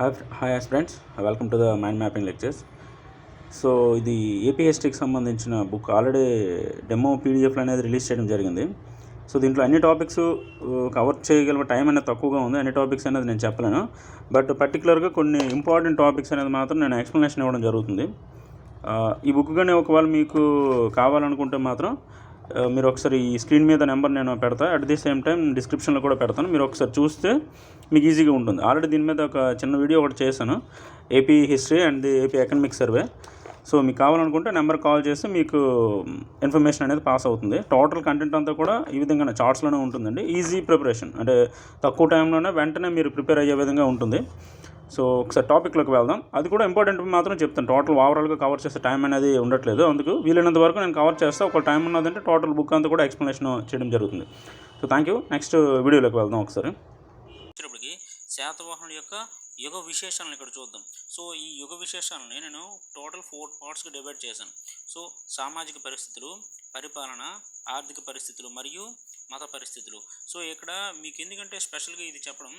Hi hi friends welcome to the mind mapping lectures so ఇది ఏపీఎస్టీకి సంబంధించిన book already demo పీడిఎఫ్లు అనేది release చేయడం జరిగింది. సో దీంట్లో అన్ని టాపిక్స్ కవర్ చేయగల టైం అనేది తక్కువగా ఉంది. అన్ని టాపిక్స్ అనేది నేను చెప్పలేను. బట్ పర్టికులర్గా కొన్ని ఇంపార్టెంట్ టాపిక్స్ అనేది మాత్రం నేను ఎక్స్ప్లెనేషన్ ఇవ్వడం జరుగుతుంది. Uh, ఈ బుక్ కానీ ఒకవేళ మీకు కావాలనుకుంటే మాత్రం మీరు ఒకసారి ఈ స్క్రీన్ మీద నెంబర్ నేను పెడతా. అట్ ది సేమ్ టైం డిస్క్రిప్షన్లో కూడా పెడతాను. మీరు ఒకసారి చూస్తే మీకు ఈజీగా ఉంటుంది. ఆల్రెడీ దీని మీద ఒక చిన్న వీడియో ఒకటి చేశాను. AP history and the AP economic survey so మీకు కావాలనుకుంటే నెంబర్ కాల్ చేసి మీకు ఇన్ఫర్మేషన్ అనేది పాస్ అవుతుంది. టోటల్ కంటెంట్ అంతా కూడా ఈ విధంగా చార్ట్స్లోనే ఉంటుందండి. ఈజీ ప్రిపరేషన్ అంటే తక్కువ టైంలోనే వెంటనే మీరు ప్రిపేర్ అయ్యే విధంగా ఉంటుంది. సో ఒకసారి టాపిక్లోకి వెళ్దాం. అది కూడా ఇంపార్టెంట్ మాత్రం చెప్తాను. టోటల్ ఓవరాల్గా కవర్ చేసే టైం అనేది ఉండట్లేదు. అందుకు వీలైనంత వరకు నేను కవర్ చేస్తే. ఒక టైం ఉన్నదంటే టోటల్ బుక్ అంతా కూడా ఎక్స్ప్లెనేషన్ చేయడం జరుగుతుంది. So thank you. నెక్స్ట్ వీడియోలోకి వెళ్దాం ఒకసారి. వచ్చినప్పటికీ శాతవాహనుల యొక్క యుగ విశేషాలను ఇక్కడ చూద్దాం. సో ఈ యుగ విశేషాలని నేను టోటల్ ఫోర్ పార్ట్స్కి డివైడ్ చేశాను. సో సామాజిక పరిస్థితులు పరిపాలన ఆర్థిక పరిస్థితులు మరియు మత పరిస్థితులు. సో ఇక్కడ మీకు ఎందుకంటే స్పెషల్గా ఇది చెప్పడం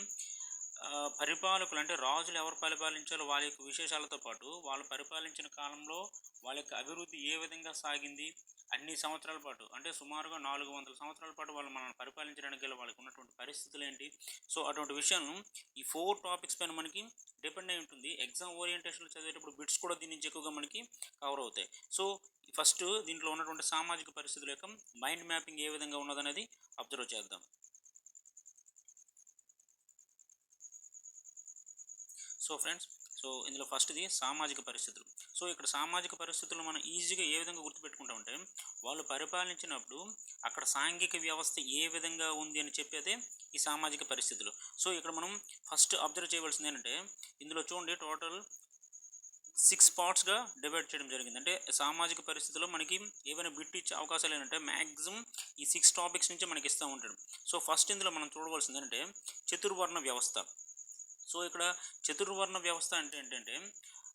పరిపాలకులు అంటే రాజులు ఎవరు పరిపాలించాలో వాళ్ళ యొక్క విశేషాలతో పాటు వాళ్ళు పరిపాలించిన కాలంలో వాళ్ళ యొక్క అభివృద్ధి ఏ విధంగా సాగింది అన్ని సంవత్సరాల పాటు అంటే సుమారుగా నాలుగు వందల సంవత్సరాల పాటు వాళ్ళు మనల్ని పరిపాలించడానికి గల వాళ్ళకి ఉన్నటువంటి పరిస్థితులు ఏంటి? సో అటువంటి విషయాలను ఈ ఫోర్ టాపిక్స్ పైన మనకి డిపెండ్ అయి ఉంటుంది. ఎగ్జామ్ ఓరియంటేషన్లో చదివేటప్పుడు బిట్స్ కూడా దీని నుంచి ఎక్కువగా మనకి కవర్ అవుతాయి. సో ఫస్ట్ దీంట్లో ఉన్నటువంటి సామాజిక పరిస్థితుల యొక్క మైండ్ మ్యాపింగ్ ఏ విధంగా ఉన్నదనేది అబ్జర్వ్ చేద్దాం. సో ఫ్రెండ్స్ సో ఇందులో ఫస్ట్ది సామాజిక పరిస్థితులు. సో ఇక్కడ సామాజిక పరిస్థితులు మనం ఈజీగా ఏ విధంగా గుర్తుపెట్టుకుంటామంటే వాళ్ళు పరిపాలించినప్పుడు అక్కడ సాంఘిక వ్యవస్థ ఏ విధంగా ఉంది అని చెప్పేదే ఈ సామాజిక పరిస్థితులు. సో ఇక్కడ మనం ఫస్ట్ అబ్జర్వ్ చేయవలసింది ఏంటంటే ఇందులో చూడండి టోటల్ సిక్స్ పార్ట్స్గా డివైడ్ చేయడం జరిగింది. అంటే సామాజిక పరిస్థితుల్లో మనకి ఏమైనా బిట్ ఇచ్చే అవకాశాలు ఏంటంటే మ్యాక్సిమం ఈ సిక్స్ టాపిక్స్ నుంచి మనకి ఇస్తూ ఉంటాడు. సో ఫస్ట్ ఇందులో మనం చూడవలసింది ఏంటంటే చతుర్వర్ణ వ్యవస్థ. సో ఇక్కడ చతుర్వర్ణ వ్యవస్థ అంటే ఏంటంటే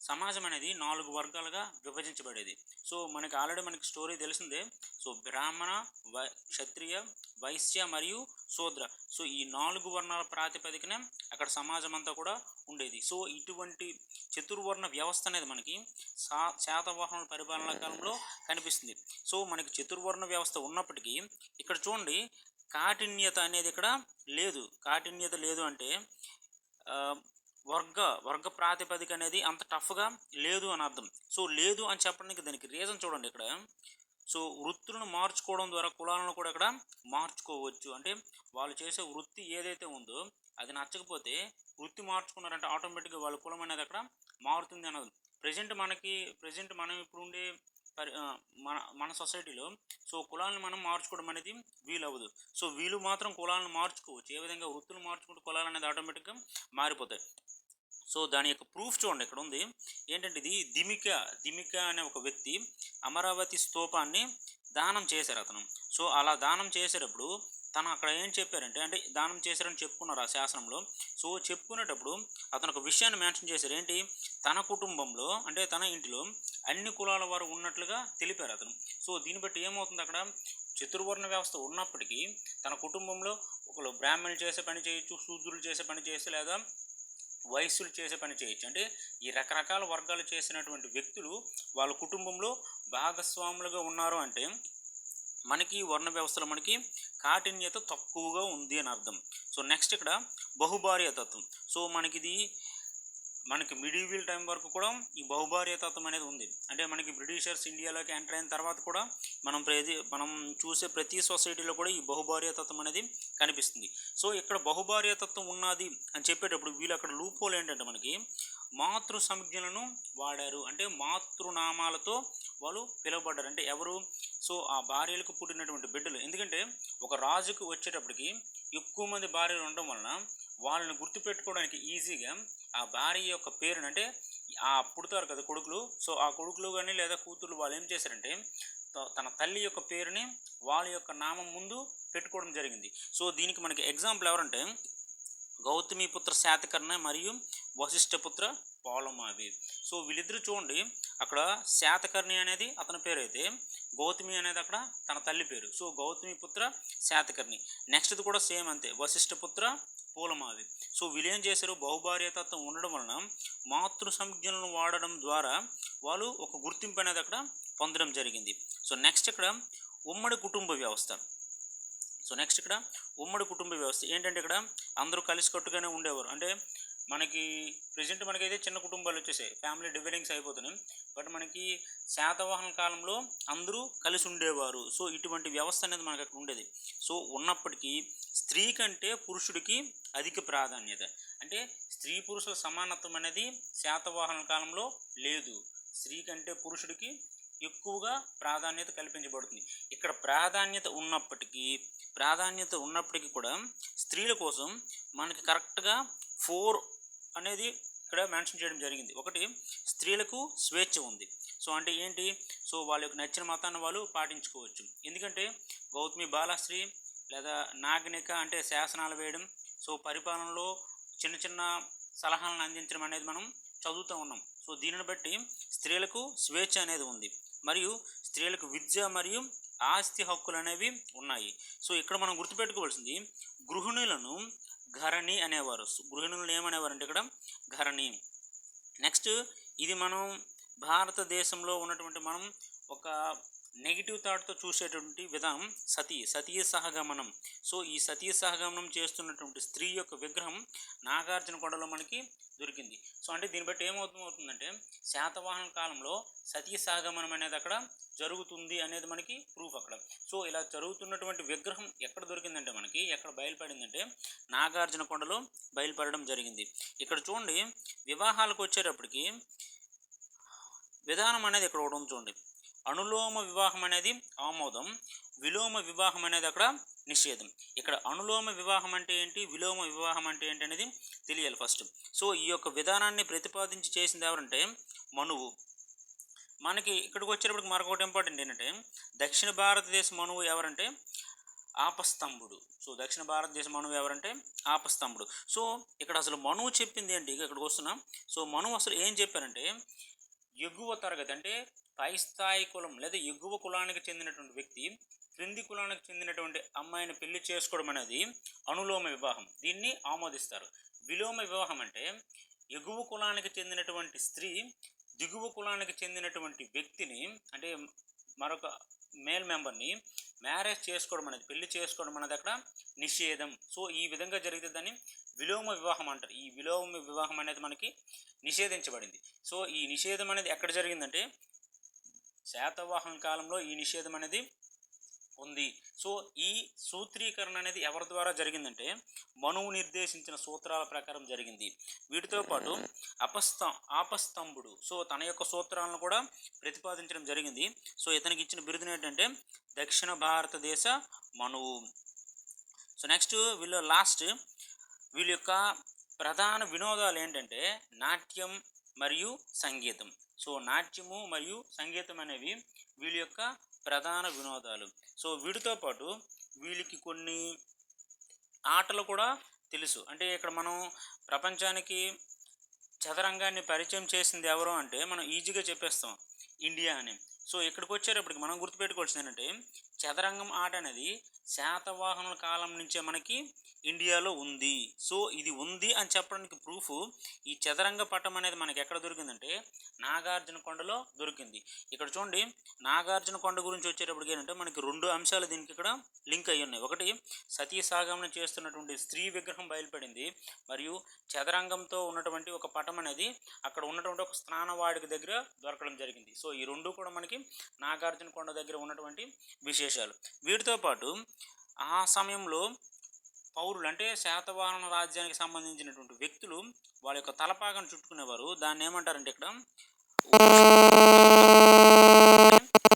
సమాజం అనేది నాలుగు వర్గాలుగా విభజించబడేది. సో మనకి ఆల్రెడీ మనకి స్టోరీ తెలిసిందే. సో బ్రాహ్మణ వై క్షత్రియ వైశ్య మరియు శూద్ర. సో ఈ నాలుగు వర్ణాల ప్రాతిపదికనే అక్కడ సమాజం అంతా కూడా ఉండేది. సో ఇటువంటి చతుర్వర్ణ వ్యవస్థ అనేది మనకి సా శాతవాహనుల పరిపాలనా కాలంలో కనిపిస్తుంది. సో మనకి చతుర్వర్ణ వ్యవస్థ ఉన్నప్పటికీ ఇక్కడ చూడండి కాఠిన్యత అనేది ఇక్కడ లేదు. కాఠిన్యత లేదు అంటే వర్గ వర్గ ప్రాతిపదిక అనేది అంత టఫ్గా లేదు అని అర్థం. సో లేదు అని చెప్పడానికి దానికి రీజన్ చూడండి ఇక్కడ. సో వృత్తులను మార్చుకోవడం ద్వారా కులాలను కూడా ఇక్కడ మార్చుకోవచ్చు. అంటే వాళ్ళు చేసే వృత్తి ఏదైతే ఉందో అది నచ్చకపోతే వృత్తి మార్చుకున్నారంటే ఆటోమేటిక్గా వాళ్ళ కులం అనేది అక్కడ మారుతుంది అన్నది. ప్రజెంట్ మనకి ప్రజెంట్ మనం ఇప్పుడు ఉండే మన మన సొసైటీలో సో కులాలను మనం మార్చుకోవడం అనేది వీలు అవ్వదు సో వీళ్ళు మాత్రం కులాలను మార్చుకోవచ్చు. ఏ విధంగా వృత్తులు మార్చుకుంటూ కులాలు అనేది ఆటోమేటిక్గా మారిపోతాయి. సో దాని యొక్క ప్రూఫ్ చూడండి. ఇక్కడ ఉంది. ఏంటంటే ఇది దిమిక దిమిక అనే ఒక వ్యక్తి అమరావతి స్తూపాన్ని దానం చేశారు అతను. సో అలా దానం చేసేటప్పుడు తను అక్కడ ఏం చెప్పారంటే అంటే దానం చేశారని చెప్పుకున్నారు ఆ శాసనంలో. సో చెప్పుకునేటప్పుడు అతను ఒక విషయాన్ని మెన్షన్ చేశారు. ఏంటి? తన కుటుంబంలో అంటే తన ఇంటిలో అన్ని కులాల వారు ఉన్నట్లుగా తెలిపారు అతను. సో దీన్ని బట్టి ఏమవుతుంది అక్కడ? చతుర్వర్ణ వ్యవస్థ ఉన్నప్పటికీ తన కుటుంబంలో ఒకరు బ్రాహ్మణులు చేసే పని చేయొచ్చు శూద్రులు చేసే పని చేయొచ్చు లేదా వయస్సులు చేసే పని చేయొచ్చు. అంటే ఈ రకరకాల వర్గాలు చేసినటువంటి వ్యక్తులు వాళ్ళ కుటుంబంలో భాగస్వాములుగా ఉన్నారు అంటే మనకి వర్ణ వ్యవస్థలో మనకి కాఠిన్యత తక్కువగా ఉంది అని అర్థం. సో నెక్స్ట్ ఇక్కడ బహుభార్య తత్వం సో మనకిది మనకి మిడివిల్ టైం వరకు కూడా ఈ బహుభార్య తత్వం అనేది ఉంది. అంటే మనకి బ్రిటిషర్స్ ఇండియాలోకి ఎంటర్ అయిన తర్వాత కూడా మనం ప్రతి మనం చూసే ప్రతి సొసైటీలో కూడా ఈ బహుభార్య తత్వం అనేది కనిపిస్తుంది. సో ఇక్కడ బహుభార్య తత్వం ఉన్నది అని చెప్పేటప్పుడు వీళ్ళు అక్కడ లూపోలు ఏంటంటే మనకి మాతృ సంజ్ఞలను వాడారు. అంటే మాతృనామాలతో వాళ్ళు పిలువబడ్డారు. అంటే ఎవరు? సో ఆ భార్యలకు పుట్టినటువంటి బిడ్డలు. ఎందుకంటే ఒక రాజుకు వచ్చేటప్పటికి ఎక్కువ మంది భార్యలు ఉండడం వలన వాళ్ళని గుర్తుపెట్టుకోవడానికి ఈజీగా ఆ భార్య యొక్క పేరును అంటే ఆ పుడతారు కదా కొడుకులు. సో ఆ కొడుకులు కానీ లేదా కూతురు వాళ్ళు ఏం చేశారంటే తన తల్లి యొక్క పేరుని వాళ్ళ యొక్క నామం ముందు పెట్టుకోవడం జరిగింది. సో దీనికి మనకి ఎగ్జాంపుల్ ఎవరంటే గౌతమిపుత్ర శాతకర్ణ మరియు వశిష్ఠపుత్ర పౌలమావి. సో వీళ్ళిద్దరు చూడండి అక్కడ శాతకర్ణి అనేది అతని పేరు అయితే గౌతమి అనేది అక్కడ తన తల్లి పేరు. సో గౌతమి పుత్ర శాతకర్ణి. నెక్స్ట్ది కూడా సేమ్ అంతే. వశిష్ఠపుత్ర పూలమావి సో వీళ్ళు ఏం చేశారు? బహుభార్యతత్వం ఉండడం వలన మాతృ సంజ్ఞలను వాడడం ద్వారా వాళ్ళు ఒక గుర్తింపు అనేది అక్కడ పొందడం జరిగింది. సో నెక్స్ట్ ఇక్కడ ఉమ్మడి కుటుంబ వ్యవస్థ. సో నెక్స్ట్ ఇక్కడ ఉమ్మడి కుటుంబ వ్యవస్థ. ఏంటంటే ఇక్కడ అందరూ కలిసికట్టుగానే ఉండేవారు. అంటే మనకి ప్రజెంట్ మనకైతే చిన్న కుటుంబాలు వచ్చేసాయి. ఫ్యామిలీ డివైడింగ్స్ అయిపోతున్నాయి. బట్ మనకి శాతవాహన కాలంలో అందరూ కలిసి ఉండేవారు. సో ఇటువంటి వ్యవస్థ అనేది మనకు అక్కడ ఉండేది. సో ఉన్నప్పటికీ స్త్రీ కంటే పురుషుడికి అధిక ప్రాధాన్యత. అంటే స్త్రీ పురుషుల సమానత్వం అనేది శాతవాహన కాలంలో లేదు. స్త్రీ కంటే పురుషుడికి ఎక్కువగా ప్రాధాన్యత కల్పించబడుతుంది. ఇక్కడ ప్రాధాన్యత ఉన్నప్పటికీ ప్రాధాన్యత ఉన్నప్పటికీ కూడా స్త్రీల కోసం మనకి కరెక్ట్గా ఫోర్ అనేది ఇక్కడ మెన్షన్ చేయడం జరిగింది. ఒకటి స్త్రీలకు స్వేచ్ఛ ఉంది. సో అంటే ఏంటి? సో వాళ్ళ యొక్క నచ్చిన మతాన్ని వాళ్ళు పాటించుకోవచ్చు. ఎందుకంటే గౌతమి బాలశ్రీ లేదా నాగనిక అంటే శాసనాలు వేయడం సో పరిపాలనలో చిన్న చిన్న సలహాలను అందించడం అనేది మనం చదువుతూ ఉన్నాం. సో దీనిని బట్టి స్త్రీలకు స్వేచ్ఛ అనేది ఉంది. మరియు స్త్రీలకు విద్య మరియు ఆస్తి హక్కులు అనేవి ఉన్నాయి. సో ఇక్కడ మనం గుర్తుపెట్టుకోవాల్సింది గృహిణులను ఘరణి అనేవారు. గృహిణులను ఏమనేవారు అంటే ఇక్కడ ఘరణి. నెక్స్ట్ ఇది మనం భారతదేశంలో ఉన్నటువంటి మనం ఒక నెగిటివ్ థాట్తో చూసేటువంటి విధానం సతీ సతీ సహగమనం. సో ఈ సతీ సహగమనం చేస్తున్నటువంటి స్త్రీ యొక్క విగ్రహం నాగార్జున కొండలో మనకి దొరికింది. సో అంటే దీన్ని బట్టి ఏమవుతుందంటే శాతవాహన కాలంలో సతీ సహగమనం అనేది అక్కడ జరుగుతుంది అనేది మనకి ప్రూఫ్ అక్కడ. సో ఇలా జరుగుతున్నటువంటి విగ్రహం ఎక్కడ దొరికిందంటే మనకి ఎక్కడ బయలుపడిందంటే నాగార్జున కొండలో బయలుపడడం జరిగింది. ఇక్కడ చూడండి వివాహాలకు వచ్చేటప్పటికి విధానం అనేది ఇక్కడ ఒకటి ఉంది చూడండి. అనులోమ వివాహం అనేది ఆమోదం విలోమ వివాహం అనేది అక్కడ నిషేధం. ఇక్కడ అనులోమ వివాహం అంటే ఏంటి విలోమ వివాహం అంటే ఏంటి అనేది తెలియాలి ఫస్ట్ సో ఈ యొక్క విధానాన్ని ప్రతిపాదించి చేసింది ఎవరంటే మనువు. మనకి ఇక్కడికి వచ్చేటప్పటికి మరొకటి ఇంపార్టెంట్ ఏంటంటే దక్షిణ భారతదేశ మనువు ఎవరంటే ఆపస్తంభుడు. సో దక్షిణ భారతదేశ మనువు ఎవరంటే ఆపస్తంభుడు. సో ఇక్కడ అసలు మనువు చెప్పింది ఏంటి? ఇక్కడికి వస్తున్నాం. సో మనువు అసలు ఏం చెప్పారంటే ఎగువ తరగతి అంటే పైస్థాయి కులం లేదా ఎగువ కులానికి చెందినటువంటి వ్యక్తి క్రింది కులానికి చెందినటువంటి అమ్మాయిని పెళ్ళి చేసుకోవడం అనేది అనులోమ వివాహం. దీన్ని ఆమోదిస్తారు. విలోమ వివాహం అంటే ఎగువ కులానికి చెందినటువంటి స్త్రీ దిగువ కులానికి చెందినటువంటి వ్యక్తిని అంటే మరొక మేల్ మెంబర్ని మ్యారేజ్ చేసుకోవడం అనేది పెళ్ళి చేసుకోవడం అనేది అక్కడ నిషేధం. సో ఈ విధంగా జరిగితే దాన్ని విలోమ వివాహం అంటారు. ఈ విలోమ వివాహం అనేది మనకి నిషేధించబడింది. సో ఈ నిషేధం అనేది ఎక్కడ జరిగిందంటే శాతవాహన కాలంలో ఈ నిషేధం అనేది ఉంది. సో ఈ సూత్రీకరణ అనేది ఎవరి ద్వారా జరిగిందంటే మనువు నిర్దేశించిన సూత్రాల ప్రకారం జరిగింది. వీటితో పాటు అపస్త ఆపస్తంభుడు సో తన యొక్క సూత్రాలను కూడా ప్రతిపాదించడం జరిగింది. సో ఇతనికి ఇచ్చిన బిరుదును ఏంటంటే దక్షిణ భారతదేశ మనువు. సో నెక్స్ట్ వీళ్ళు లాస్ట్ వీళ్ళ యొక్క ప్రధాన వినోదాలు ఏంటంటే నాట్యం మరియు సంగీతం. సో నాట్యము మరియు సంగీతం అనేవి వీళ్ళ యొక్క ప్రధాన వినోదాలు. సో వీటితో పాటు వీళ్ళకి కొన్ని ఆటలు కూడా తెలుసు. అంటే ఇక్కడ మనం ప్రపంచానికి చదరంగాన్ని పరిచయం చేసింది ఎవరు అంటే మనం ఈజీగా చెప్పేస్తాం. ఇండియా అని. సో ఇక్కడికి వచ్చేటప్పటికి మనం గుర్తుపెట్టుకోవాల్సింది ఏంటంటే చదరంగం ఆట అనేది శాతవాహనుల కాలం నుంచే మనకి ఇండియాలో ఉంది. సో ఇది ఉంది అని చెప్పడానికి ప్రూఫ్ ఈ చదరంగ పటం అనేది మనకి ఎక్కడ దొరికిందంటే నాగార్జున కొండలో దొరికింది. ఇక్కడ చూడండి నాగార్జున కొండ గురించి వచ్చేటప్పటికి ఏంటంటే మనకి రెండు అంశాలు దీనికి ఇక్కడ లింక్ అయ్యి ఉన్నాయి. ఒకటి సతీ సాగమనం చేస్తున్నటువంటి స్త్రీ విగ్రహం బయలుపడింది. మరియు చదరంగంతో ఉన్నటువంటి ఒక పటం అనేది అక్కడ ఉన్నటువంటి ఒక స్నానవాడికి దగ్గర దొరకడం జరిగింది. సో ఈ రెండు కూడా మనకి నాగార్జున కొండ దగ్గర ఉన్నటువంటి విశేషాలు. వీటితో పాటు ఆ సమయంలో పౌరులు అంటే శాతవాహన రాజ్యానికి సంబంధించినటువంటి వ్యక్తులు వాళ్ళ యొక్క తలపాగను చుట్టుకునేవారు. దాన్ని ఏమంటారంటే ఇక్కడ?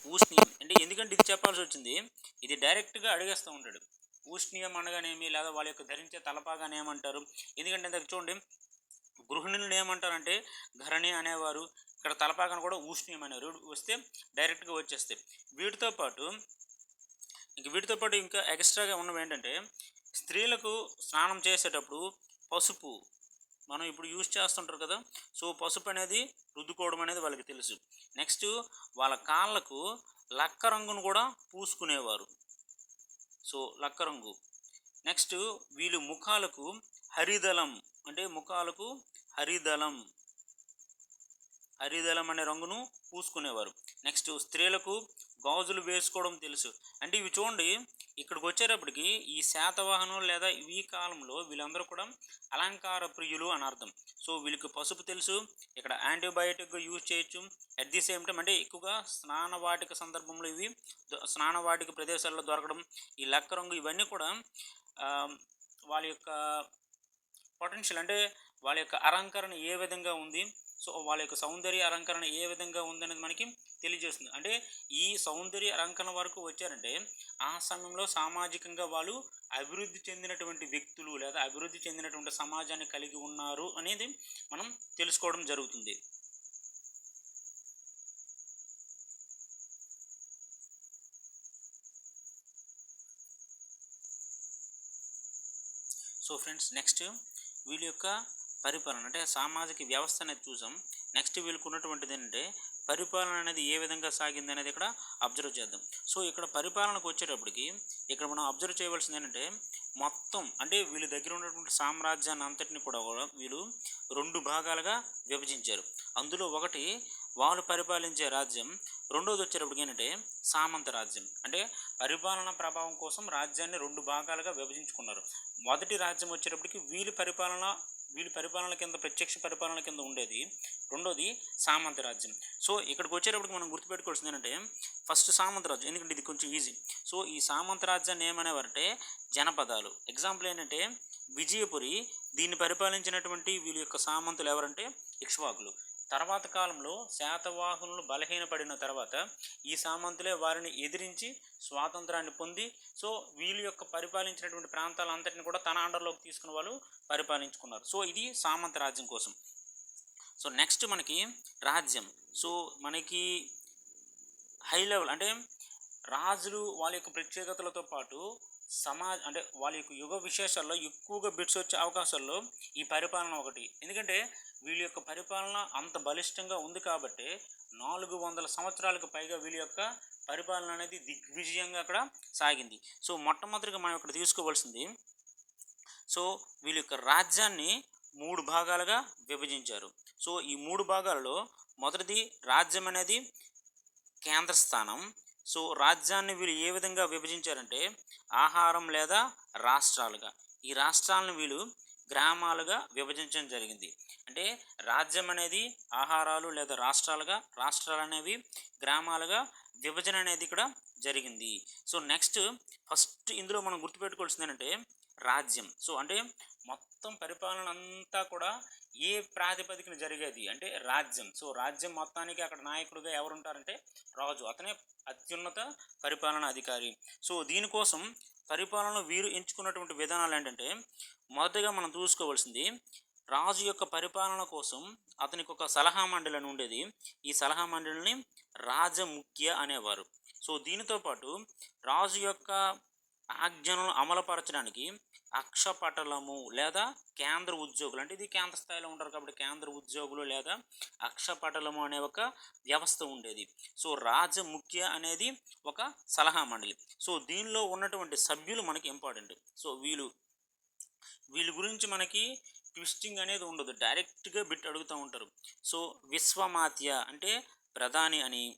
ఊష్ణీయం. అంటే ఎందుకంటే ఇది చెప్పాల్సి వచ్చింది ఇది డైరెక్ట్గా అడిగేస్తూ ఉంటాడు. ఊష్ణీయం అనగానేమి? లేదా వాళ్ళ యొక్క ధరించే తలపాగాని ఏమంటారు? ఎందుకంటే ఇంతకు చూడండి గృహిణులను ఏమంటారంటే ఘరణి అనేవారు ఇక్కడ తలపాకను కూడా ఊష్ణీయం అనేవారు. వస్తే డైరెక్ట్గా వచ్చేస్తాయి. వీటితో పాటు ఇంక వీటితో పాటు ఇంకా ఎక్స్ట్రాగా ఉన్నవి ఏంటంటే స్త్రీలకు స్నానం చేసేటప్పుడు పసుపు మనం ఇప్పుడు యూజ్ చేస్తుంటారు కదా సో పసుపు అనేది రుద్దుకోవడం అనేది వాళ్ళకి తెలుసు. నెక్స్ట్ వాళ్ళ కాళ్ళకు లక్క రంగును కూడా పూసుకునేవారు. సో లక్క రంగు. నెక్స్ట్ వీళ్ళు ముఖాలకు హరిదళం అంటే ముఖాలకు హరిదళం. హరిదళం అనే రంగును పూసుకునేవారు. నెక్స్ట్ స్త్రీలకు గాజులు వేసుకోవడం తెలుసు. అంటే ఇవి చూడండి ఇక్కడికి వచ్చేటప్పటికి ఈ శాతవాహనం లేదా ఈ కాలంలో వీళ్ళందరూ కూడా అలంకార ప్రియులు అని అర్థం. సో వీళ్ళకి పసుపు తెలుసు ఇక్కడ యాంటీబయాటిక్ యూజ్ చేయొచ్చు. అట్ ది సేమ్ టైం అంటే ఎక్కువగా స్నానవాటిక సందర్భంలో ఇవి స్నానవాటిక ప్రదేశాల్లో దొరకడం ఈ లక్క రంగు ఇవన్నీ కూడా వాళ్ళ యొక్క పొటెన్షియల్ అంటే వాళ్ళ యొక్క అలంకరణ ఏ విధంగా ఉంది సో వాళ్ళ యొక్క సౌందర్య అలంకరణ ఏ విధంగా ఉందనేది మనకి తెలియజేస్తుంది. అంటే ఈ సౌందర్య అలంకరణ వరకు వచ్చారంటే ఆ సమయంలో సామాజికంగా వాళ్ళు అభివృద్ధి చెందినటువంటి వ్యక్తులు లేదా అభివృద్ధి చెందినటువంటి సమాజాన్ని కలిగి ఉన్నారు అనేది మనం తెలుసుకోవడం జరుగుతుంది. సో ఫ్రెండ్స్ నెక్స్ట్ వీళ్ళ యొక్క పరిపాలన అంటే సామాజిక వ్యవస్థ అనేది చూసాం. నెక్స్ట్ వీళ్ళకు ఉన్నటువంటిది ఏంటంటే పరిపాలన అనేది ఏ విధంగా సాగింది అనేది ఇక్కడ అబ్జర్వ్ చేద్దాం. సో ఇక్కడ పరిపాలనకు వచ్చేటప్పటికి ఇక్కడ మనం అబ్జర్వ్ చేయవలసింది ఏంటంటే మొత్తం అంటే వీళ్ళ దగ్గర ఉన్నటువంటి సామ్రాజ్యాన్ని అంతటిని కూడా వీళ్ళు రెండు భాగాలుగా విభజించారు. అందులో ఒకటి వాళ్ళు పరిపాలించే రాజ్యం రెండోది వచ్చేటప్పటికి ఏంటంటే సామంత రాజ్యం. అంటే పరిపాలన ప్రభావం కోసం రాజ్యాన్ని రెండు భాగాలుగా విభజించుకున్నారు. మొదటి రాజ్యం వచ్చేటప్పటికి వీళ్ళు పరిపాలన వీళ్ళ పరిపాలన కింద ప్రత్యక్ష పరిపాలన కింద ఉండేది. రెండోది సామంత రాజ్యం సో ఇక్కడికి వచ్చేటప్పటికి మనం గుర్తుపెట్టుకోవాల్సింది ఏంటంటే ఫస్ట్ సామంత రాజ్యం ఎందుకంటే ఇది కొంచెం ఈజీ సో ఈ సామంత రాజ్యాన్ని ఏమనేవారంటే జనపదాలు. ఎగ్జాంపుల్ ఏంటంటే విజయపురి దీన్ని పరిపాలించినటువంటి వీళ్ళ యొక్క సామంతులు ఎవరంటే ఇక్ష్వాకులు. తర్వాత కాలంలో శాతవాహనులు బలహీనపడిన తర్వాత ఈ సామంతులే వారిని ఎదిరించి స్వాతంత్రాన్ని పొంది సో వీళ్ళ యొక్క పరిపాలించినటువంటి ప్రాంతాలంతటిని కూడా తన అండర్లోకి తీసుకున్న వాళ్ళు పరిపాలించుకున్నారు. సో ఇది సామంత రాజ్యం కోసం. సో నెక్స్ట్ మనకి రాజ్యం. సో మనకి హై లెవెల్ అంటే రాజులు వాళ్ళ యొక్క ప్రత్యేకతలతో పాటు సమాజ్ అంటే వాళ్ళ యొక్క యుగ విశేషాల్లో ఎక్కువగా బిట్స్ వచ్చే అవకాశాల్లో ఈ పరిపాలన ఒకటి. ఎందుకంటే వీళ్ళ యొక్క పరిపాలన అంత బలిష్టంగా ఉంది కాబట్టి నాలుగు వందల సంవత్సరాలకు పైగా వీళ్ళ యొక్క పరిపాలన అనేది దిగ్విజయంగా అక్కడ సాగింది. సో మొట్టమొదటిగా మనం ఇక్కడ తీసుకోవాల్సింది సో వీళ్ళ యొక్క రాజ్యాన్ని మూడు భాగాలుగా విభజించారు. సో ఈ మూడు భాగాలలో మొదటిది రాజ్యం అనేది కేంద్ర స్థానం సో రాజ్యాన్ని వీళ్ళు ఏ విధంగా విభజించారంటే ఆహారం లేదా రాష్ట్రాలుగా. ఈ రాష్ట్రాలను వీళ్ళు గ్రామాలుగా విభజించడం జరిగింది. అంటే రాజ్యం అనేది ఆహారాలు లేదా రాష్ట్రాలుగా రాష్ట్రాలు అనేవి గ్రామాలుగా విభజన అనేది ఇక్కడ జరిగింది. సో నెక్స్ట్ ఫస్ట్ ఇందులో మనం గుర్తుపెట్టుకోవాల్సింది ఏంటంటే రాజ్యం. సో అంటే మొత్తం పరిపాలన అంతా కూడా ఏ ప్రాతిపదికన జరిగేది అంటే రాజ్యం. సో రాజ్యం మొత్తానికి అక్కడ నాయకుడుగా ఎవరుంటారంటే రాజు. అతనే అత్యున్నత పరిపాలన అధికారి. సో దీనికోసం పరిపాలన వీరు ఎంచుకున్నటువంటి విధానాలు ఏంటంటే మొదటగా మనం చూసుకోవాల్సింది రాజు యొక్క పరిపాలన కోసం అతనికి ఒక సలహా మండలి అని ఉండేది. ఈ సలహా మండలిని రాజముఖ్య అనేవారు. సో దీనితో పాటు రాజు యొక్క ఆజ్ఞలను అమలుపరచడానికి అక్షపటలము లేదా కేంద్ర ఉద్యోగులు అంటే ఇది కేంద్ర స్థాయిలో ఉంటారు కాబట్టి కేంద్ర ఉద్యోగులు లేదా అక్షపటలము అనే ఒక వ్యవస్థ ఉండేది. సో రాజ ముఖ్య అనేది ఒక సలహా మండలి. సో దీనిలో ఉన్నటువంటి సభ్యులు మనకి ఇంపార్టెంట్ సో వీళ్ళు వీళ్ళ గురించి మనకి ట్విస్టింగ్ అనేది ఉండదు. డైరెక్ట్గా బిట్ అడుగుతూ ఉంటారు. సో విశ్వమాత్య అంటే ప్రధాని అని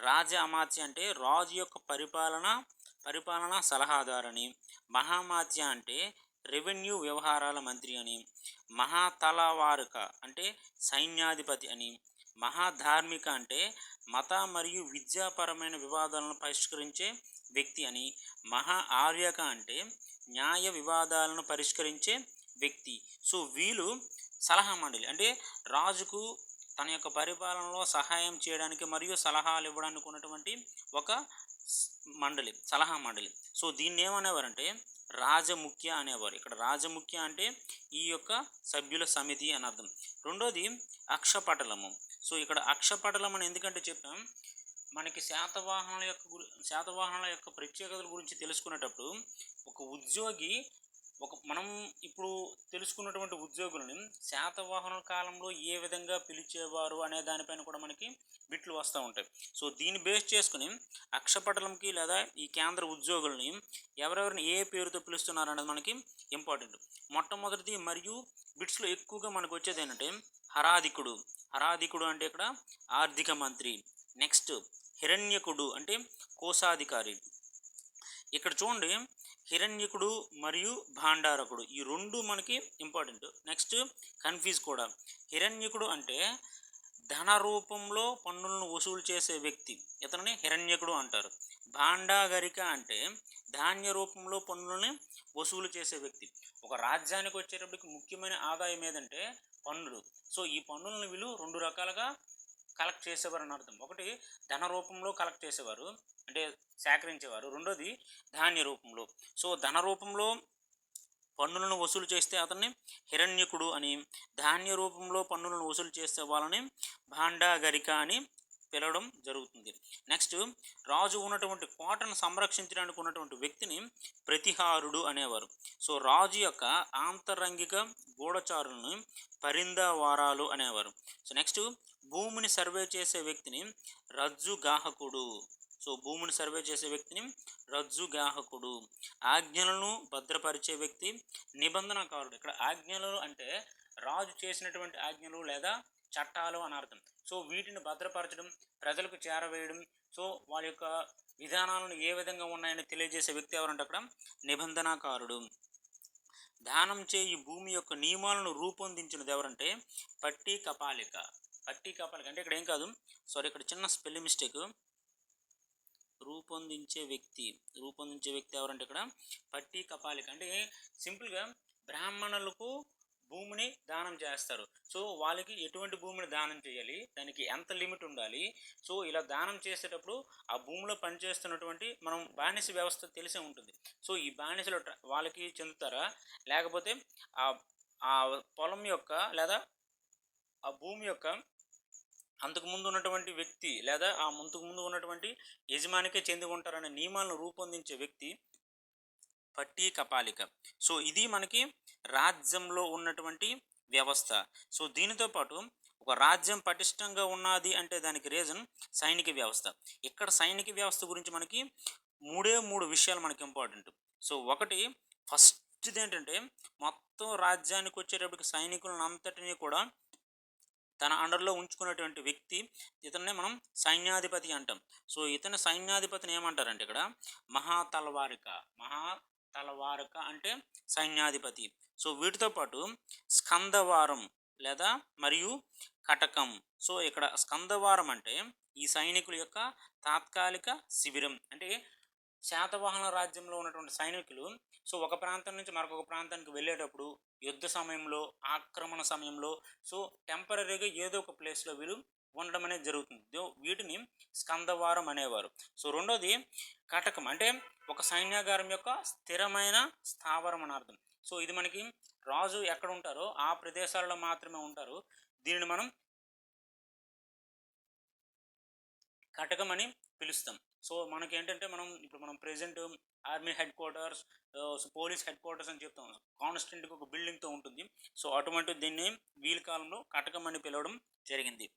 రాజ అమాత్య అంటే రాజు యొక్క పరిపాలన పరిపాలన సలహాదారని మహామాత్య అంటే రెవెన్యూ వ్యవహారాల మంత్రి అని మహాతలవారుక అంటే సైన్యాధిపతి అని మహాధార్మిక అంటే మత మరియు విద్యాపరమైన వివాదాలను పరిష్కరించే వ్యక్తి అని మహా ఆర్యక అంటే న్యాయ వివాదాలను పరిష్కరించే వ్యక్తి. సో వీళ్ళు సలహా మండలి అంటే రాజుకు తన యొక్క పరిపాలనలో సహాయం చేయడానికి మరియు సలహాలు ఇవ్వడానికి ఉన్నటువంటి ఒక మండలి సలహా మండలి. సో దీన్ని ఏమనేవారంటే రాజముఖ్య అనేవారు. ఇక్కడ రాజముఖ్య అంటే ఈ యొక్క సభ్యుల సమితి అని అర్థం. రెండోది అక్షపటలము. సో ఇక్కడ అక్షపటలం అని ఎందుకంటే చెప్పాం మనకి శాతవాహనుల యొక్క గురి యొక్క ప్రత్యేకతల గురించి తెలుసుకునేటప్పుడు ఒక ఉద్యోగి ఒక మనం ఇప్పుడు తెలుసుకున్నటువంటి ఉద్యోగులని శాతవాహన కాలంలో ఏ విధంగా పిలిచేవారు అనే దానిపైన కూడా మనకి బిట్లు వస్తూ ఉంటాయి. సో దీన్ని బేస్ చేసుకుని అక్షపటలంకి లేదా ఈ కేంద్ర ఉద్యోగుల్ని ఎవరెవరిని ఏ పేరుతో పిలుస్తున్నారు అనేది మనకి ఇంపార్టెంట్. మొట్టమొదటిది మరియు బిట్స్లో ఎక్కువగా మనకు వచ్చేది ఏంటంటే హరాధికుడు. హరాధికుడు అంటే ఇక్కడ ఆర్థిక మంత్రి. నెక్స్ట్ హిరణ్యకుడు అంటే కోశాధికారి. ఇక్కడ చూడండి హిరణ్యకుడు మరియు భాండారకుడు. ఈ రెండు మనకి ఇంపార్టెంట్ నెక్స్ట్ కన్ఫ్యూజ్ కూడా. హిరణ్యకుడు అంటే ధన రూపంలో పన్నులను వసూలు చేసే వ్యక్తి. ఇతనిని హిరణ్యకుడు అంటారు. భాండాగరిక అంటే ధాన్య రూపంలో పన్నులని వసూలు చేసే వ్యక్తి. ఒక రాజ్యానికి వచ్చేటప్పటికి ముఖ్యమైన ఆదాయం ఏదంటే పన్నులు. సో ఈ పన్నులను వీళ్ళు రెండు రకాలుగా కలెక్ట్ చేసేవారు అని అర్థం. ఒకటి ధన రూపంలో కలెక్ట్ చేసేవారు. అంటే సేకరించేవారు. రెండోది ధాన్య రూపంలో. సో ధన రూపంలో పన్నులను వసూలు చేస్తే అతన్ని హిరణ్యకుడు అని ధాన్య రూపంలో పన్నులను వసూలు చేసే వాళ్ళని భాండాగరిక అని పిలవడం జరుగుతుంది. నెక్స్ట్ రాజు ఉన్నటువంటి కోటను సంరక్షించడానికి ఉన్నటువంటి వ్యక్తిని ప్రతిహారుడు అనేవారు. సో రాజు యొక్క ఆంతరంగిక గూఢచారులను పరిందవారాలు అనేవారు. సో నెక్స్ట్ భూమిని సర్వే చేసే వ్యక్తిని రజ్జుగాహకుడు సో భూమిని సర్వే చేసే వ్యక్తిని రజ్జుగాహకుడు. ఆజ్ఞలను భద్రపరిచే వ్యక్తి నిబంధనకారుడు. ఇక్కడ ఆజ్ఞలు అంటే రాజు చేసినటువంటి ఆజ్ఞలు లేదా చట్టాలు అని అర్థం. సో వీటిని భద్రపరచడం ప్రజలకు చేరవేయడం సో వాళ్ళ యొక్క విధానాలను ఏ విధంగా ఉన్నాయని తెలియజేసే వ్యక్తి ఎవరంటే అక్కడ నిబంధనకారుడు. దానం చేయి భూమి యొక్క నియమాలను రూపొందించినది ఎవరంటే పట్టి కపాలిక పట్టి కపాలిక అంటే ఇక్కడ ఏం కాదు? సారీ ఇక్కడ చిన్న స్పెల్లింగ్ మిస్టేక్. రూపొందించే వ్యక్తి. రూపొందించే వ్యక్తి ఎవరంటే ఇక్కడ పట్టి కపాలిక. అంటే సింపుల్గా బ్రాహ్మణులకు భూమిని దానం చేస్తారు. సో వాళ్ళకి ఎటువంటి భూమిని దానం చేయాలి? దానికి ఎంత లిమిట్ ఉండాలి? సో ఇలా దానం చేసేటప్పుడు ఆ భూమిలో పనిచేస్తున్నటువంటి మనం బానిస వ్యవస్థ తెలిసే ఉంటుంది. సో ఈ బానిసలు వాళ్ళకి చెందుతారా? లేకపోతే ఆ ఆ పొలం యొక్క లేదా ఆ భూమి యొక్క అంతకుముందు ఉన్నటువంటి వ్యక్తి లేదా ఆ ముందుకు ముందు ఉన్నటువంటి యజమానికే చెంది ఉంటారనే నియమాలను రూపొందించే వ్యక్తి పట్టి కపాలిక. సో ఇది మనకి రాజ్యంలో ఉన్నటువంటి వ్యవస్థ. సో దీనితో పాటు ఒక రాజ్యం పటిష్టంగా ఉన్నది అంటే దానికి రీజన్ సైనిక వ్యవస్థ. ఇక్కడ సైనిక వ్యవస్థ గురించి మనకి మూడే మూడు విషయాలు మనకి ఇంపార్టెంట్ సో ఒకటి ఫస్ట్ది ఏంటంటే మొత్తం రాజ్యానికి వచ్చేటప్పటికి సైనికులను అంతటినీ కూడా తన అండర్లో ఉంచుకున్నటువంటి వ్యక్తి ఇతన్నే మనం సైన్యాధిపతి అంటాం. సో ఇతని సైన్యాధిపతిని ఏమంటారంటే ఇక్కడ మహాతలవారిక. మహా తలవారిక అంటే సైన్యాధిపతి. సో వీటితో పాటు స్కందవారం లేదా మరియు కటకం. సో ఇక్కడ స్కందవారం అంటే ఈ సైనికుల యొక్క తాత్కాలిక శిబిరం. అంటే శాతవాహన రాజ్యంలో ఉన్నటువంటి సైనికులు సో ఒక ప్రాంతం నుంచి మరొక ప్రాంతానికి వెళ్ళేటప్పుడు యుద్ధ సమయంలో ఆక్రమణ సమయంలో సో టెంపరీగా ఏదో ఒక ప్లేస్లో వీళ్ళు ఉండడం అనేది జరుగుతుంది. వీటిని స్కందవారం అనేవారు. సో రెండోది కటకం. అంటే ఒక సైన్యాగారం యొక్క స్థిరమైన స్థావరం అని అర్థం. సో ఇది మనకి రాజు ఎక్కడ ఉంటారో ఆ ప్రదేశాలలో మాత్రమే ఉంటారు. దీనిని మనం కటకం అని పిలుస్తాం. సో మనకి ఏంటంటే మనం ఇప్పుడు మనం present army headquarters police headquarters అని చెప్తాం. కాన్స్టెంట్గా ఒక బిల్డింగ్తో ఉంటుంది. సో అటువంటి దీన్ని వీల్ కాలంలో కటకం అని పిలవడం జరిగింది.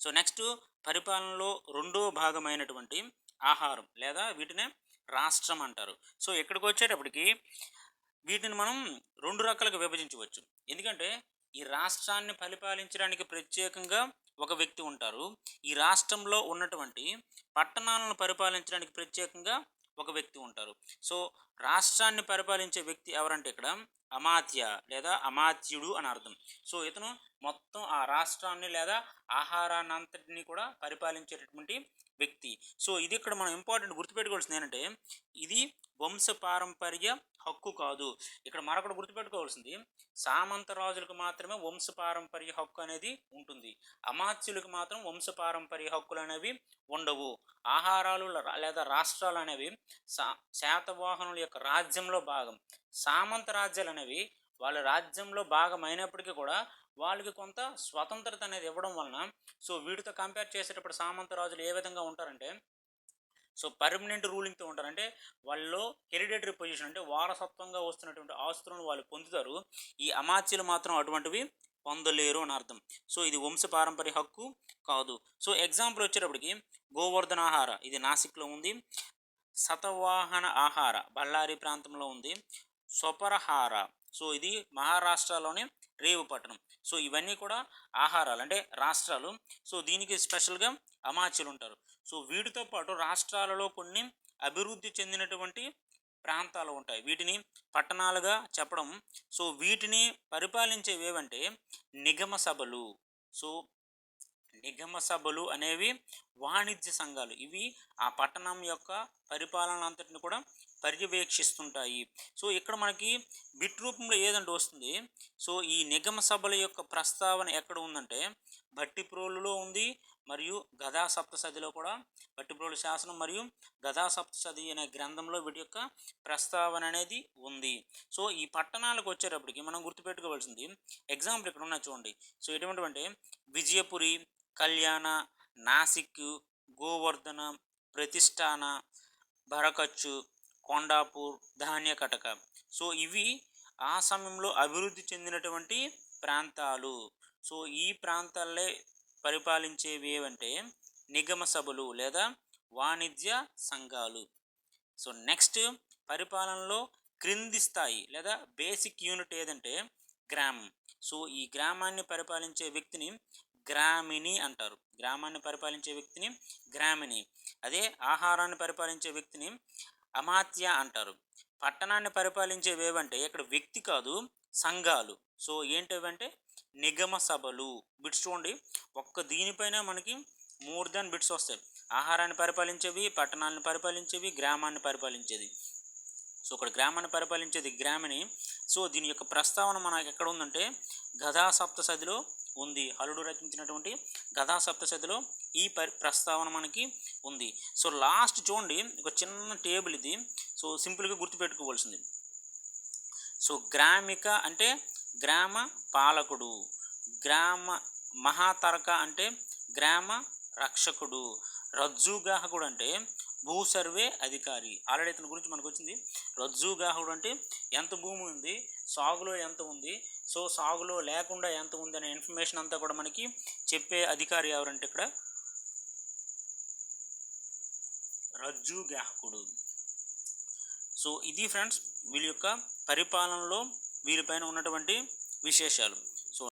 సో నెక్స్ట్ పరిపాలనలో రెండో భాగమైనటువంటి ఆహారం లేదా వీటినే రాష్ట్రం అంటారు. సో ఇక్కడికి వచ్చేటప్పటికి వీటిని మనం రెండు రకాలుగా విభజించవచ్చు. ఎందుకంటే ఈ రాష్ట్రాన్ని పరిపాలించడానికి ప్రత్యేకంగా ఒక వ్యక్తి ఉంటారు. ఈ రాష్ట్రంలో ఉన్నటువంటి పట్టణాలను పరిపాలించడానికి ప్రత్యేకంగా ఒక వ్యక్తి ఉంటారు. సో రాష్ట్రాన్ని పరిపాలించే వ్యక్తి ఎవరంటే ఇక్కడ అమాత్య లేదా అమాత్యుడు అని అర్థం. సో ఇతను మొత్తం ఆ రాష్ట్రాన్ని లేదా ఆహారాన్ని అంతటిని కూడా పరిపాలించేటటువంటి వ్యక్తి. సో ఇది ఇక్కడ మనం ఇంపార్టెంట్ గుర్తుపెట్టుకోవాల్సింది ఏంటంటే ఇది వంశ పారంపర్య హక్కు కాదు. ఇక్కడ మరొకటి గుర్తుపెట్టుకోవాల్సింది సామంత రాజులకు మాత్రమే వంశ పారంపర్య హక్కు అనేది ఉంటుంది. అమాత్యులకు మాత్రం వంశ పారంపర్య హక్కులు అనేవి ఉండవు. ఆహారాలు లేదా రాష్ట్రాలు అనేవి సా శాతవాహనుల యొక్క రాజ్యంలో భాగం. సామంత రాజ్యాలు అనేవి వాళ్ళ రాజ్యంలో భాగం అయినప్పటికీ కూడా వాళ్ళకి కొంత స్వతంత్రత అనేది ఇవ్వడం వలన సో వీటితో కంపేర్ చేసేటప్పుడు సామంత రాజులు ఏ విధంగా ఉంటారంటే సో పర్మనెంట్ రూలింగ్తో ఉంటారు. అంటే వాళ్ళు హెరిడేటరీ పొజిషన్ అంటే వారసత్వంగా వస్తున్నటువంటి ఆస్తులను వాళ్ళు పొందుతారు. ఈ అమాత్యులు మాత్రం అటువంటివి పొందలేరు అని అర్థం. సో ఇది వంశ పారంపర్య హక్కు కాదు. సో ఎగ్జాంపుల్ వచ్చేటప్పటికి గోవర్ధన ఆహార. ఇది నాసిక్లో ఉంది. శతవాహన ఆహార బళ్ళారి ప్రాంతంలో ఉంది. స్వపరహార. సో ఇది మహారాష్ట్రలోని రేవు పట్టణం. సో ఇవన్నీ కూడా ఆహారాలు. అంటే రాష్ట్రాలు. సో దీనికి స్పెషల్గా అమాచ్యులు ఉంటారు. సో వీటితో పాటు రాష్ట్రాలలో కొన్ని అభివృద్ధి చెందినటువంటి ప్రాంతాలు ఉంటాయి. వీటిని పట్టణాలుగా చెప్పడం. సో వీటిని పరిపాలించేవి ఏవంటే నిగమ సభలు. సో నిగమ సభలు అనేవి వాణిజ్య సంఘాలు. ఇవి ఆ పట్టణం యొక్క పరిపాలన అంతటిని కూడా పర్యవేక్షిస్తుంటాయి. సో ఇక్కడ మనకి బిట్ రూపంలో ఏదంటే వస్తుంది. సో ఈ నిగమ సభల యొక్క ప్రస్తావన ఎక్కడ ఉందంటే భట్టిప్రోలులో ఉంది మరియు గదా సప్తసదిలో కూడా భట్టిప్రోలు శాసనం మరియు గదా సప్తసది అనే గ్రంథంలో వీటి యొక్క ప్రస్తావన అనేది ఉంది. సో ఈ పట్టణాలకు వచ్చేటప్పటికి మనం గుర్తుపెట్టుకోవాల్సింది ఎగ్జాంపుల్ ఇక్కడ ఉన్న చూడండి. సో ఎటువంటి అంటే విజయపురి కళ్యాణ నాసిక్ గోవర్ధన ప్రతిష్టాన బరకచ్చు కొండాపూర్ ధాన్యకటక సో ఇవి ఆ సమయంలో అభివృద్ధి చెందినటువంటి ప్రాంతాలు. సో ఈ ప్రాంతాలే పరిపాలించేవి ఏవంటే నిగమ సభలు లేదా వాణిజ్య సంఘాలు. సో నెక్స్ట్ పరిపాలనలో క్రింది స్థాయి లేదా బేసిక్ యూనిట్ ఏదంటే గ్రామం. సో ఈ గ్రామాన్ని పరిపాలించే వ్యక్తిని గ్రామిణి అంటారు. గ్రామాన్ని పరిపాలించే వ్యక్తిని గ్రామిణి. అదే ఆహారాన్ని పరిపాలించే వ్యక్తిని అమాత్య అంటారు. పట్టణాన్ని పరిపాలించేవేవంటే ఇక్కడ వ్యక్తి కాదు సంఘాలు. సో ఏంటివంటే నిగమ సభలు. బిట్స్ చూడండి. ఒక్క దీనిపైన మనకి మోర్ దాన్ బిట్స్ వస్తాయి. ఆహారాన్ని పరిపాలించేవి పట్టణాలను పరిపాలించేవి గ్రామాన్ని పరిపాలించేది. సో ఇక్కడ గ్రామాన్ని పరిపాలించేది గ్రామిని. సో దీని యొక్క ప్రస్తావన మనకు ఎక్కడ ఉందంటే గదా సప్తసదిలో ఉంది. హలుడు రచించినటువంటి గదా సప్తసదిలో ఈ పరి ప్రస్తావన మనకి ఉంది. సో లాస్ట్ చూడండి. ఒక చిన్న టేబుల్ ఇది. సో సింపుల్గా గుర్తుపెట్టుకోవాల్సింది. సో గ్రామిక అంటే గ్రామ పాలకుడు. గ్రామ మహాతరక అంటే గ్రామ రక్షకుడు. రజ్జుగాహకుడు అంటే భూ సర్వే అధికారి. ఆల్రెడీ ఇతని గురించి మనకు వచ్చింది. రజ్జుగాహకుడు అంటే ఎంత భూమి ఉంది సాగులో ఎంత ఉంది సో సాగులో లేకుండా ఎంత ఉంది అనే ఇన్ఫర్మేషన్ అంతా కూడా మనకి చెప్పే అధికారి ఎవరంటే ఇక్కడ? రజ్జుగాహకుడు. సో ఇది ఫ్రెండ్స్ వీళ్ళ యొక్క పరిపాలనలో వీరిపైన ఉన్నటువంటి విశేషాలు.